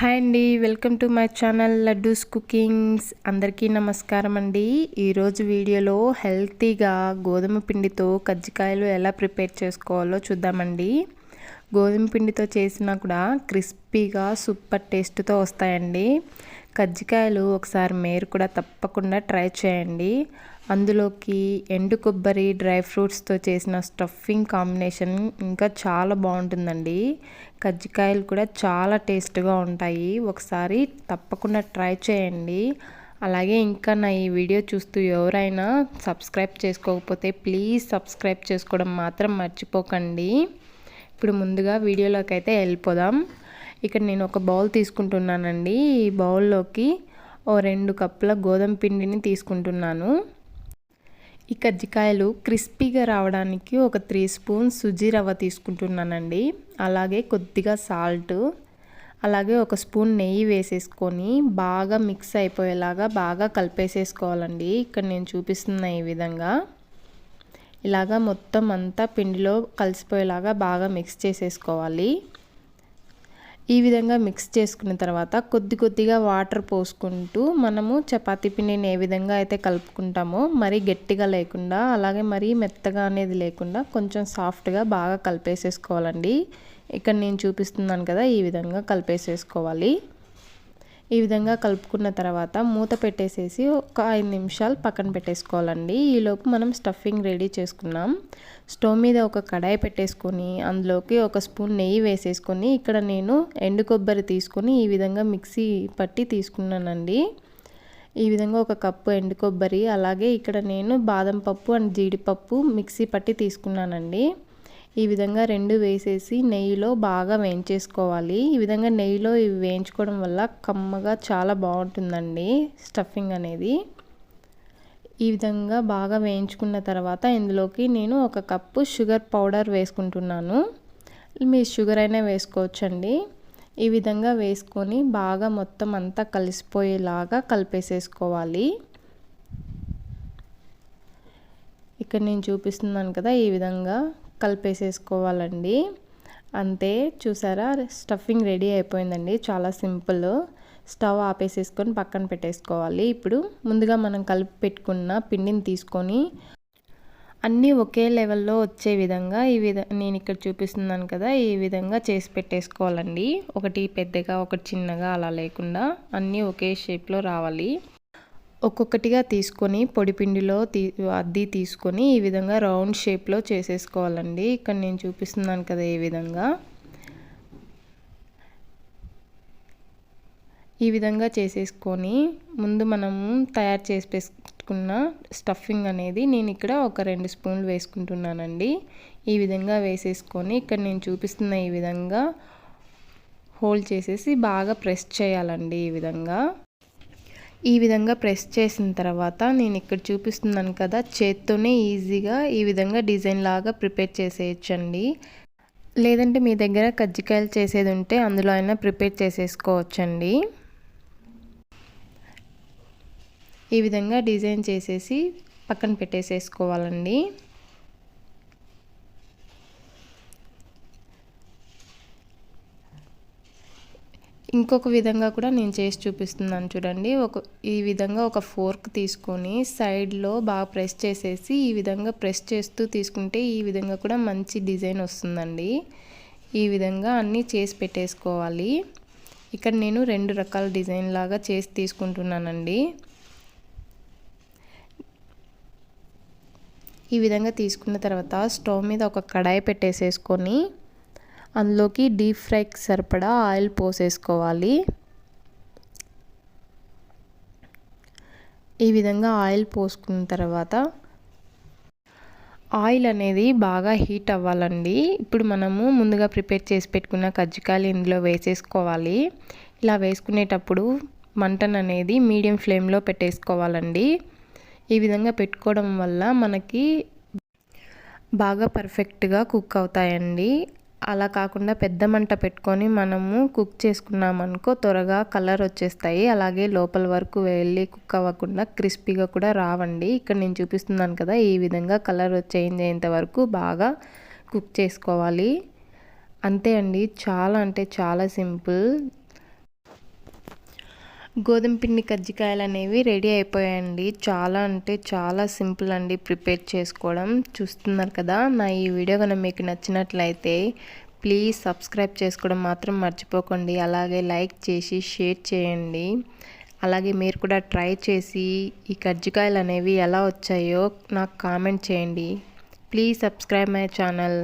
Hi అండి. Welcome to my channel Laddus cookings. అందరికీ నమస్కారం అండి. ఈరోజు వీడియోలో హెల్తీగా గోధుమ పిండితో కజ్జికాయలు ఎలా ప్రిపేర్ చేసుకోవాలో చూద్దామండి. గోధుమ పిండితో చేసినా కూడా క్రిస్పీగా సూపర్ టేస్ట్తో వస్తాయండి. కజ్జికాయలు ఒకసారి మీరు కూడా తప్పకుండా ట్రై చేయండి. అందులోకి ఎండు కొబ్బరి డ్రై ఫ్రూట్స్తో చేసిన స్టఫింగ్ కాంబినేషన్ ఇంకా చాలా బాగుంటుందండి. కజ్జికాయలు కూడా చాలా టేస్ట్గా ఉంటాయి. ఒకసారి తప్పకుండా ట్రై చేయండి. అలాగే ఇంకా నా ఈ వీడియో చూస్తూ ఎవరైనా సబ్స్క్రైబ్ చేసుకోకపోతే ప్లీజ్ సబ్స్క్రైబ్ చేసుకోవడం మాత్రం మర్చిపోకండి. ఇప్పుడు ముందుగా వీడియోలోకి అయితే వెళ్ళిపోదాం. ఇక్కడ నేను ఒక బౌల్ తీసుకుంటున్నానండి. ఈ బౌల్లోకి ఓ రెండు కప్పుల గోధుమ పిండిని తీసుకుంటున్నాను. ఈ కజ్జికాయలు క్రిస్పీగా రావడానికి ఒక త్రీ స్పూన్స్ సుజీ రవ్వ తీసుకుంటున్నానండి. అలాగే కొద్దిగా సాల్ట్ అలాగే ఒక స్పూన్ నెయ్యి వేసేసుకొని బాగా మిక్స్ అయిపోయేలాగా బాగా కలిపేసేసుకోవాలండి. ఇక్కడ నేను చూపిస్తున్న ఈ విధంగా. ఇలాగా మొత్తం అంతా పిండిలో కలిసిపోయేలాగా బాగా మిక్స్ చేసేసుకోవాలి. ఈ విధంగా మిక్స్ చేసుకున్న తర్వాత కొద్ది కొద్దిగా వాటర్ పోసుకుంటూ మనము చపాతీ పిండిని ఏ విధంగా అయితే కలుపుకుంటామో మరీ గట్టిగా లేకుండా అలాగే మరీ మెత్తగా అనేది లేకుండా కొంచెం సాఫ్ట్గా బాగా కలిపేసేసుకోవాలండి. ఇక్కడ నేను చూపిస్తున్నాను కదా ఈ విధంగా కలిపేసేసుకోవాలి. ఈ విధంగా కలుపుకున్న తర్వాత మూత పెట్టేసేసి ఒక ఐదు నిమిషాలు పక్కన పెట్టేసుకోవాలండి. ఈలోపు మనం స్టఫింగ్ రెడీ చేసుకున్నాం. స్టవ్ మీద ఒక కడాయి పెట్టేసుకొని అందులోకి ఒక స్పూన్ నెయ్యి వేసేసుకొని ఇక్కడ నేను ఎండు కొబ్బరి తీసుకొని ఈ విధంగా మిక్సీ పట్టి తీసుకున్నానండి. ఈ విధంగా ఒక కప్పు ఎండు కొబ్బరి అలాగే ఇక్కడ నేను బాదం పప్పు అండ్ జీడిపప్పు మిక్సీ పట్టి తీసుకున్నానండి. ఈ విధంగా రెండు వేసేసి నెయ్యిలో బాగా వేయించేసుకోవాలి. ఈ విధంగా నెయ్యిలో ఇవి వేయించుకోవడం వల్ల కమ్మగా చాలా బాగుంటుందండి స్టఫింగ్ అనేది. ఈ విధంగా బాగా వేయించుకున్న తర్వాత ఇందులోకి నేను ఒక కప్పు షుగర్ పౌడర్ వేసుకుంటున్నాను. మీ షుగర్ అయినా వేసుకోవచ్చండి. ఈ విధంగా వేసుకొని బాగా మొత్తం అంతా కలిసిపోయేలాగా కలిపేసేసుకోవాలి. ఇక్కడ నేను చూపిస్తున్నాను కదా ఈ విధంగా కలిపేసేసుకోవాలండి. అంతే చూసారా? స్టఫింగ్ రెడీ అయిపోయిందండి. చాలా సింపుల్. స్టవ్ ఆపేసేసుకొని పక్కన పెట్టేసుకోవాలి. ఇప్పుడు ముందుగా మనం కలిపి పెట్టుకున్న పిండిని తీసుకొని అన్నీ ఒకే లెవెల్లో వచ్చే విధంగా ఈ విధ నేను ఇక్కడ చూపిస్తున్నాను కదా ఈ విధంగా చేసి పెట్టేసుకోవాలండి. ఒకటి పెద్దగా ఒకటి చిన్నగా అలా లేకుండా అన్నీ ఒకే షేప్లో రావాలి. ఒక్కొక్కటిగా తీసుకొని పొడిపిండిలో తీ అద్ది తీసుకొని ఈ విధంగా రౌండ్ షేప్లో చేసేసుకోవాలండి. ఇక్కడ నేను చూపిస్తున్నాను కదా ఈ విధంగా. ఈ విధంగా చేసేసుకొని ముందు మనము తయారు చేసి పెట్టుకున్న స్టఫింగ్ అనేది నేను ఇక్కడ ఒక రెండు స్పూన్లు వేసుకుంటున్నానండి. ఈ విధంగా వేసేసుకొని ఇక్కడ నేను చూపిస్తున్న ఈ విధంగా హోల్డ్ చేసేసి బాగా ప్రెస్ చేయాలండి ఈ విధంగా. ఈ విధంగా ప్రెస్ చేసిన తర్వాత నేను ఇక్కడ చూపిస్తున్నాను కదా చేత్తోనే ఈజీగా ఈ విధంగా డిజైన్ లాగా ప్రిపేర్ చేసేయచ్చండి. లేదంటే మీ దగ్గర కజ్జికాయలు చేసేది ఉంటే అందులో అయినా ప్రిపేర్ చేసేసుకోవచ్చండి. ఈ విధంగా డిజైన్ చేసేసి పక్కన పెట్టేసేసుకోవాలండి. ఇంకొక విధంగా కూడా నేను చేసి చూపిస్తున్నాను చూడండి. ఒక ఈ విధంగా ఒక ఫోర్క్ తీసుకొని సైడ్లో బాగా ప్రెస్ చేసేసి ఈ విధంగా ప్రెస్ చేస్తూ తీసుకుంటే ఈ విధంగా కూడా మంచి డిజైన్ వస్తుందండి. ఈ విధంగా అన్నీ చేసి పెట్టేసుకోవాలి. ఇక్కడ నేను రెండు రకాల డిజైన్ లాగా చేసి తీసుకుంటున్నానండి. ఈ విధంగా తీసుకున్న తర్వాత స్టవ్ మీద ఒక కడాయి పెట్టేసేసుకొని అందులోకి డీప్ ఫ్రైకి సరిపడా ఆయిల్ పోసేసుకోవాలి. ఈ విధంగా ఆయిల్ పోసుకున్న తర్వాత ఆయిల్ అనేది బాగా హీట్ అవ్వాలండి. ఇప్పుడు మనము ముందుగా ప్రిపేర్ చేసి పెట్టుకున్న కజ్జికాయలు ఇందులో వేసేసుకోవాలి. ఇలా వేసుకునేటప్పుడు మంటన్ అనేది మీడియం ఫ్లేమ్లో పెట్టేసుకోవాలండి. ఈ విధంగా పెట్టుకోవడం వల్ల మనకి బాగా పర్ఫెక్ట్గా కుక్ అవుతాయండి. అలా కాకుండా పెద్ద మంట పెట్టుకొని మనము కుక్ చేసుకున్నామనుకో త్వరగా కలర్ వచ్చేస్తాయి. అలాగే లోపల వరకు వెళ్ళి కుక్ అవ్వకుండా క్రిస్పీగా కూడా రావండి. ఇక్కడ నేను చూపిస్తున్నాను కదా ఈ విధంగా కలర్ చేంజ్ అయ్యేంత వరకు బాగా కుక్ చేసుకోవాలి. అంతే అండి. చాలా అంటే చాలా సింపుల్. గోధుమ పిండి కజ్జికాయలు అనేవి రెడీ అయిపోయాయండి. చాలా అంటే చాలా సింపుల్ అండి ప్రిపేర్ చేసుకోవడం. చూస్తున్నారు కదా నా ఈ వీడియో కనుక మీకు నచ్చినట్లయితే ప్లీజ్ సబ్స్క్రైబ్ చేసుకోవడం మాత్రం మర్చిపోకండి. అలాగే లైక్ చేసి షేర్ చేయండి. అలాగే మీరు కూడా ట్రై చేసి ఈ కజ్జికాయలు అనేవి ఎలా వచ్చాయో నాకు కామెంట్ చేయండి. Please subscribe my channel.